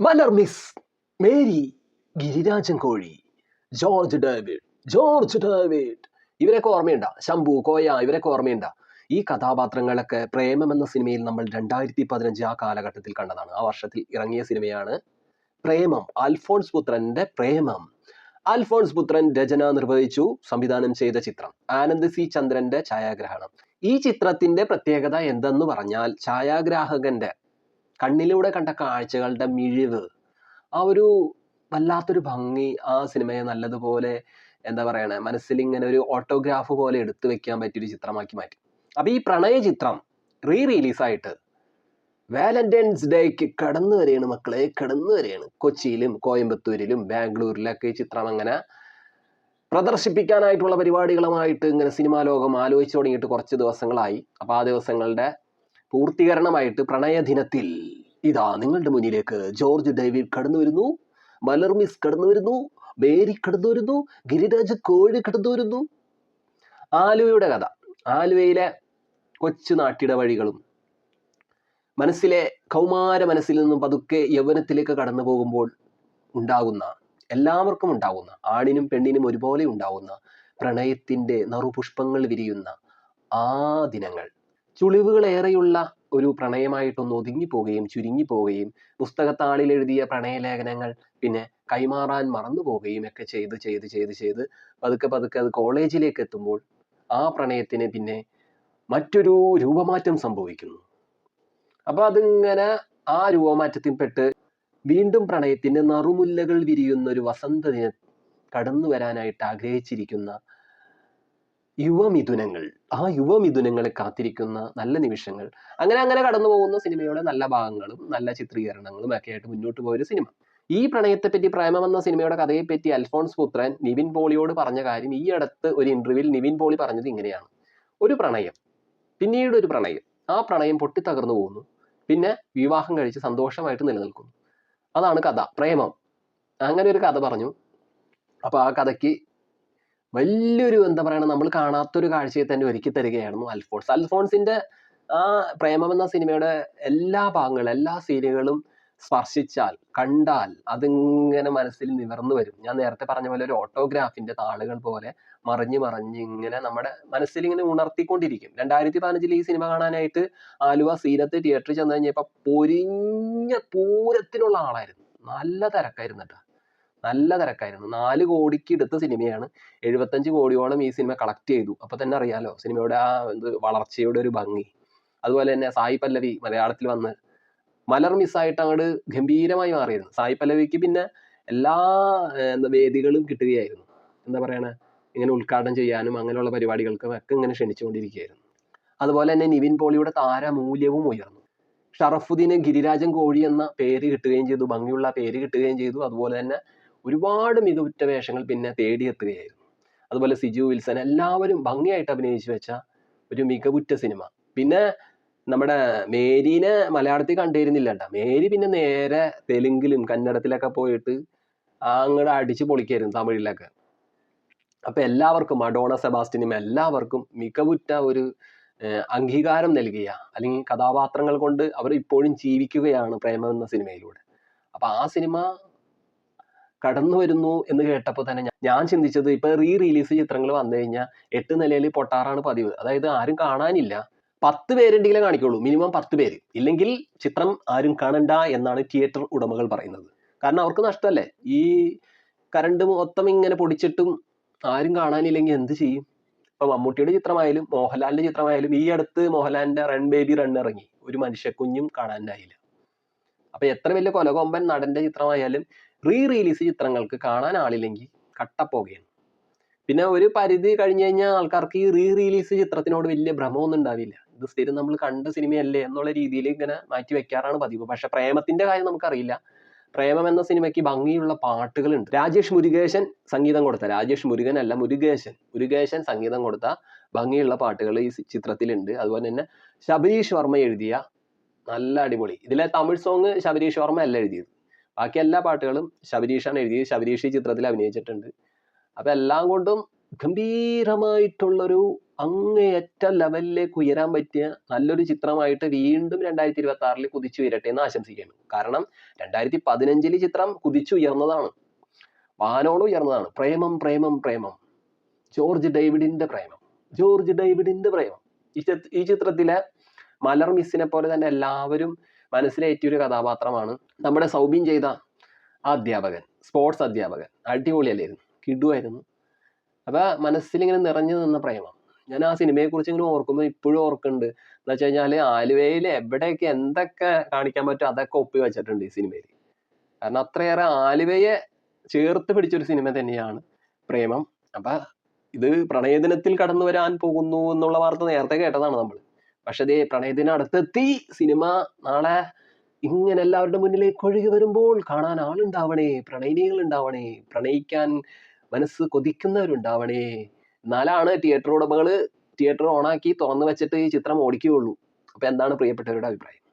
മലർ miss Mary Girirajan കോഴി George David George David. ഇവരൊക്കെ ഓർമ്മയുണ്ട? ശംഭു കോയ ഇവരൊക്കെ ഓർമ്മയുണ്ട? ഈ കഥാപാത്രങ്ങളൊക്കെ പ്രേമം എന്ന സിനിമയിൽ നമ്മൾ രണ്ടായിരത്തി പതിനഞ്ച് ആ കാലഘട്ടത്തിൽ കണ്ടതാണ്. ആ വർഷത്തിൽ ഇറങ്ങിയ സിനിമയാണ് പ്രേമം അൽഫോൺസ് പുത്രന്റെ പ്രേമം. അൽഫോൺസ് പുത്രൻ രചന നിർവഹിച്ചു സംവിധാനം ചെയ്ത ചിത്രം ആനന്ദ് സി ചന്ദ്രന്റെ ഛായാഗ്രഹണം. ഈ ചിത്രത്തിന്റെ പ്രത്യേകത എന്തെന്ന് പറഞ്ഞാൽ ഛായാഗ്രാഹകന്റെ കണ്ണിലൂടെ കണ്ട കാഴ്ചകളുടെ മിഴിവ് ആ ഒരു വല്ലാത്തൊരു ഭംഗി ആ സിനിമയെ നല്ലതുപോലെ എന്താ പറയണേ മനസ്സിൽ ഇങ്ങനെ ഒരു ഓട്ടോഗ്രാഫ് പോലെ എടുത്തു വെക്കാൻ പറ്റിയൊരു ചിത്രമാക്കി മാറ്റി. അപ്പൊ ഈ പ്രണയ ചിത്രം റീ റിലീസായിട്ട് വാലന്റൈൻസ് ഡേക്ക് കടന്നു വരികയാണ് മക്കളെ കടന്നു വരികയാണ് കൊച്ചിയിലും കോയമ്പത്തൂരിലും ബാംഗ്ലൂരിലൊക്കെ ഈ ചിത്രം അങ്ങനെ പ്രദർശിപ്പിക്കാനായിട്ടുള്ള പരിപാടികളുമായിട്ട് ഇങ്ങനെ സിനിമാ ലോകം ആലോചിച്ചു തുടങ്ങിയിട്ട് കുറച്ച് ദിവസങ്ങളായി. അപ്പോൾ ആ ദിവസങ്ങളുടെ പൂർത്തീകരണമായിട്ട് പ്രണയ ദിനത്തിൽ ഇതാ നിങ്ങളുടെ മുന്നിലേക്ക് ജോർജ് ഡേവിഡ് കടന്നു വരുന്നു മലർമിസ് കടന്നു വരുന്നു മേരി കടന്നു വരുന്നു ഗിരിരാജ് കോഴി കടന്നു വരുന്നു ആലുവയുടെ കഥ. ആലുവയിലെ കൊച്ചു നാട്ടിട വഴികളും മനസ്സിലെ കൗമാര മനസ്സിൽ നിന്നും പതുക്കെ യൗവനത്തിലേക്ക് കടന്നു പോകുമ്പോൾ ഉണ്ടാകുന്ന എല്ലാവർക്കും ഉണ്ടാകുന്ന ആണിനും പെണ്ണിനും ഒരുപോലെ ഉണ്ടാകുന്ന പ്രണയത്തിന്റെ നറുപുഷ്പങ്ങൾ വിരിയുന്ന ആ ദിനങ്ങൾ. ചുളിവുകളേറെയുള്ള ഒരു പ്രണയമായിട്ടൊന്ന് ഒതുങ്ങിപ്പോവുകയും ചുരുങ്ങിപ്പോവുകയും പുസ്തകത്താളിൽ എഴുതിയ പ്രണയലേഖനങ്ങൾ പിന്നെ കൈമാറാൻ മറന്നു പോവുകയും ഒക്കെ ചെയ്ത് ചെയ്ത് ചെയ്ത് ചെയ്ത് പതുക്കെ പതുക്കെ അത് കോളേജിലേക്ക് എത്തുമ്പോൾ ആ പ്രണയത്തിന് പിന്നെ മറ്റൊരു രൂപമാറ്റം സംഭവിക്കുന്നു. അപ്പൊ അതിങ്ങനെ ആ രൂപമാറ്റത്തിൽപ്പെട്ട് വീണ്ടും പ്രണയത്തിന് നറുമുല്ലകൾ വിരിയുന്ന ഒരു വസന്ത ദിനം കടന്നു വരാനായിട്ട് ആഗ്രഹിച്ചിരിക്കുന്ന യുവമിഥുനങ്ങൾ. ആ യുവമിഥുനങ്ങളെ കാത്തിരിക്കുന്ന നല്ല നിമിഷങ്ങൾ. അങ്ങനെ അങ്ങനെ കടന്നു പോകുന്ന സിനിമയുടെ നല്ല ഭാഗങ്ങളും നല്ല ചിത്രീകരണങ്ങളും ഒക്കെ ആയിട്ട് മുന്നോട്ട് പോയൊരു സിനിമ. ഈ പ്രണയത്തെ പറ്റി പ്രേമം എന്ന സിനിമയുടെ കഥയെ പറ്റി അൽഫോൺസ് പുത്രൻ നിവിൻ പോളിയോട് പറഞ്ഞ കാര്യം ഈ അടുത്ത് ഒരു ഇന്റർവ്യൂവിൽ നിവിൻ പോളി പറഞ്ഞത് ഇങ്ങനെയാണ്. ഒരു പ്രണയം. പിന്നീട് ഒരു പ്രണയം. ആ പ്രണയം പൊട്ടിത്തകർന്നു പോകുന്നു പിന്നെ വിവാഹം കഴിച്ച് സന്തോഷമായിട്ട് നിലനിൽക്കുന്നു. അതാണ് കഥ. പ്രേമം. അങ്ങനെ ഒരു കഥ പറഞ്ഞു. അപ്പൊ ആ കഥയ്ക്ക് വലിയൊരു എന്താ പറയുക നമ്മൾ കാണാത്തൊരു കാഴ്ചയെ തന്നെ ഒരുക്കി തരികയായിരുന്നു അൽഫോൺസ്. അൽഫോൺസിന്റെ ആ പ്രേമം എന്ന സിനിമയുടെ എല്ലാ ഭാഗങ്ങളും എല്ലാ സീനുകളും സ്പർശിച്ചാൽ കണ്ടാൽ അതിങ്ങനെ മനസ്സിൽ നിവർന്നു വരും. ഞാൻ നേരത്തെ പറഞ്ഞ പോലെ ഒരു ഓട്ടോഗ്രാഫിന്റെ താളുകൾ പോലെ മറിഞ്ഞു മറിഞ്ഞ് ഇങ്ങനെ നമ്മുടെ മനസ്സിൽ ഇങ്ങനെ ഉണർത്തിക്കൊണ്ടിരിക്കും. രണ്ടായിരത്തി പതിനഞ്ചിൽ ഈ സിനിമ കാണാനായിട്ട് ആലുവ സീരത്ത് തിയേറ്ററിൽ ചെന്ന് കഴിഞ്ഞപ്പോ പൊരിഞ്ഞ പൂരത്തിനുള്ള ആളായിരുന്നു. നല്ല തിരക്കായിരുന്നു കേട്ടോ. നല്ല തിരക്കായിരുന്നു. നാല് കോടിക്ക് എടുത്ത സിനിമയാണ്. എഴുപത്തഞ്ച് കോടിയോളം ഈ സിനിമ കളക്ട് ചെയ്തു. അപ്പൊ തന്നെ അറിയാലോ സിനിമയുടെ ആ എന്ത് വളർച്ചയുടെ ഒരു ഭംഗി. അതുപോലെ തന്നെ സായി പല്ലവി മലയാളത്തിൽ വന്ന് മലർ മിസ്സായിട്ട് അങ്ങോട്ട് ഗംഭീരമായി മാറിയിരുന്നു. സായി പല്ലവിക്ക് പിന്നെ എല്ലാ എന്താ വേദികളും കിട്ടുകയായിരുന്നു. എന്താ പറയണേ? ഇങ്ങനെ ഉദ്ഘാടനം ചെയ്യാനും അങ്ങനെയുള്ള പരിപാടികൾക്കും ഒക്കെ ഇങ്ങനെ ക്ഷണിച്ചുകൊണ്ടിരിക്കുകയായിരുന്നു. അതുപോലെ തന്നെ നിവിൻ പോളിയുടെ താരമൂല്യവും ഉയർന്നു. ഷറഫുദ്ദീന് ഗിരിരാജൻ കോഴി എന്ന പേര് കിട്ടുകയും ചെയ്തു ഭംഗിയുള്ള പേര് കിട്ടുകയും ചെയ്തു. അതുപോലെ തന്നെ ഒരുപാട് മികവുറ്റ വേഷങ്ങൾ പിന്നെ തേടിയെത്തുകയായിരുന്നു. അതുപോലെ സിജു വിൽസൺ എല്ലാവരും ഭംഗിയായിട്ട് അഭിനയിച്ചു വെച്ച ഒരു മികവുറ്റ സിനിമ. പിന്നെ നമ്മുടെ മേരീനെ മലയാളത്തിൽ കണ്ടിരുന്നില്ല കേട്ടോ. മേരി പിന്നെ നേരെ തെലുങ്കിലും കന്നഡത്തിലൊക്കെ പോയിട്ട് അങ്ങോട്ട് അടിച്ചു പൊളിക്കായിരുന്നു തമിഴിലൊക്കെ. അപ്പൊ എല്ലാവർക്കും അഡോണ സെബാസ്റ്റിനും എല്ലാവർക്കും മികവുറ്റ ഒരു അംഗീകാരം നൽകിയ അല്ലെങ്കിൽ കഥാപാത്രങ്ങൾ കൊണ്ട് അവർ ഇപ്പോഴും ജീവിക്കുകയാണ് പ്രേമം എന്ന സിനിമയിലൂടെ. അപ്പൊ ആ സിനിമ കടന്നു വരുന്നു എന്ന് കേട്ടപ്പോൾ തന്നെ ഞാൻ- ചിന്തിച്ചത് ഇപ്പൊ റീ റിലീസ് ചിത്രങ്ങൾ വന്നു കഴിഞ്ഞാൽ എട്ട് നിലയിൽ പൊട്ടാറാണ് പതിവ്. അതായത് ആരും കാണാനില്ല. പത്ത് പേരുണ്ടെങ്കിലേ കാണിക്കുള്ളൂ. മിനിമം പത്ത് പേര്. ഇല്ലെങ്കിൽ ചിത്രം ആരും കാണണ്ട എന്നാണ് തിയേറ്റർ ഉടമകൾ പറയുന്നത്. കാരണം അവർക്ക് നഷ്ടമല്ലേ ഈ കറണ്ട് മൊത്തം ഇങ്ങനെ പൊടിച്ചിട്ടും ആരും കാണാനില്ലെങ്കിൽ എന്ത് ചെയ്യും? ഇപ്പൊ മമ്മൂട്ടിയുടെ ചിത്രമായാലും മോഹൻലാലിന്റെ ചിത്രമായാലും ഈ അടുത്ത് മോഹൻലാലിന്റെ റൺ ബേബി റൺ ഇറങ്ങി. ഒരു മനുഷ്യക്കുഞ്ഞും കാണാനായില്ല അപ്പൊ എത്ര വലിയ കൊലകൊമ്പൻ നടന്റെ ചിത്രമായാലും റീ റിലീസ് ചിത്രങ്ങൾക്ക് കാണാൻ ആളില്ലെങ്കിൽ കട്ടപ്പോകയാണ് പിന്നെ ഒരു പരിധി കഴിഞ്ഞു കഴിഞ്ഞാൽ ആൾക്കാർക്ക് ഈ റീ റിലീസ് ചിത്രത്തിനോട് വലിയ ഭ്രമമൊന്നും ഉണ്ടാവില്ല. ഇത് സ്ഥിരം നമ്മൾ കണ്ട സിനിമയല്ലേ എന്നുള്ള രീതിയിൽ ഇങ്ങനെ മാറ്റി വെക്കാറാണ് പതിവ്. പക്ഷെ പ്രേമത്തിന്റെ കാര്യം നമുക്കറിയില്ല. പ്രേമം എന്ന സിനിമയ്ക്ക് ഭംഗിയുള്ള പാട്ടുകളുണ്ട്. രാജേഷ് മുരുകേശൻ സംഗീതം കൊടുത്ത. രാജേഷ് മുരുകൻ അല്ല മുരുകേശൻ. മുരുകേശൻ സംഗീതം കൊടുത്ത ഭംഗിയുള്ള പാട്ടുകൾ ഈ ചിത്രത്തിലുണ്ട്. അതുപോലെ തന്നെ ശബരീഷ് വർമ്മ എഴുതിയ നല്ല അടിപൊളി. ഇതിലെ തമിഴ് സോങ് ശബരീഷ് വർമ്മ അല്ല എഴുതിയത്. ബാക്കി എല്ലാ പാട്ടുകളും ശബരീഷാണ് എഴുതിയത്. ശബരീഷ് ഈ ചിത്രത്തിൽ അഭിനയിച്ചിട്ടുണ്ട്. അപ്പൊ എല്ലാം കൊണ്ടും ഗംഭീരമായിട്ടുള്ളൊരു അങ്ങേയറ്റ ലെവലിലേക്ക് ഉയരാൻ പറ്റിയ നല്ലൊരു ചിത്രമായിട്ട് വീണ്ടും രണ്ടായിരത്തി ഇരുപത്തി ആറിൽ കുതിച്ചു ഉയരട്ടെ എന്ന് ആശംസിക്കുകയാണ് കാരണം രണ്ടായിരത്തി പതിനഞ്ചിൽ ചിത്രം കുതിച്ചുയർന്നതാണ്. വാനോട് ഉയർന്നതാണ്. പ്രേമം പ്രേമം പ്രേമം. ജോർജ് ഡേവിഡിന്റെ പ്രേമം. ജോർജ് ഡേവിഡിന്റെ പ്രേമം. ഈ ചിത്രത്തിലെ മലർ മിസ്സിനെ പോലെ തന്നെ എല്ലാവരും മനസ്സിലേറ്റിയ ഒരു കഥാപാത്രമാണ് നമ്മുടെ സൗബിൻ ചെയ്ത ആ അധ്യാപകൻ സ്പോർട്സ് അധ്യാപകൻ. അടിപൊളിയല്ലായിരുന്നു കിടുവായിരുന്നു. അപ്പോൾ മനസ്സിലിങ്ങനെ നിറഞ്ഞു നിന്ന പ്രേമം. ഞാൻ ആ സിനിമയെക്കുറിച്ച് ഇങ്ങനെ ഓർക്കുമ്പോൾ ഇപ്പോഴും ഓർക്കുന്നുണ്ട്. എന്ന് വെച്ച് കഴിഞ്ഞാൽ ആലുവയിൽ എവിടെയൊക്കെ എന്തൊക്കെ കാണിക്കാൻ പറ്റും അതൊക്കെ ഒപ്പി വെച്ചിട്ടുണ്ട് ഈ സിനിമയിൽ കാരണം അത്രയേറെ ആലുവയെ ചേർത്ത് പിടിച്ചൊരു സിനിമ തന്നെയാണ് പ്രേമം. അപ്പം ഇത് പ്രണയദിനത്തിൽ കടന്നു വരാൻ പോകുന്നു എന്നുള്ള വാർത്ത നേരത്തെ കേട്ടതാണ് നമ്മൾ പക്ഷെ ദേ പ്രണയദിനം അടുത്തെത്തി സിനിമ നാളെ ഇങ്ങനെ എല്ലാവരുടെ മുന്നിലേക്ക് ഒഴുകി വരുമ്പോൾ കാണാൻ ആളുണ്ടാവണേ പ്രണയിനികൾ ഉണ്ടാവണേ പ്രണയിക്കാൻ മനസ്സ് കൊതിക്കുന്നവരുണ്ടാവണേ. എന്നാലാണ് തിയേറ്റർ ഉടമകൾ തിയേറ്റർ ഓണാക്കി തുറന്നു വെച്ചിട്ട് ഈ ചിത്രം ഓടിക്കുകയുള്ളൂ. അപ്പൊ എന്താണ് പ്രിയപ്പെട്ടവരുടെ അഭിപ്രായം?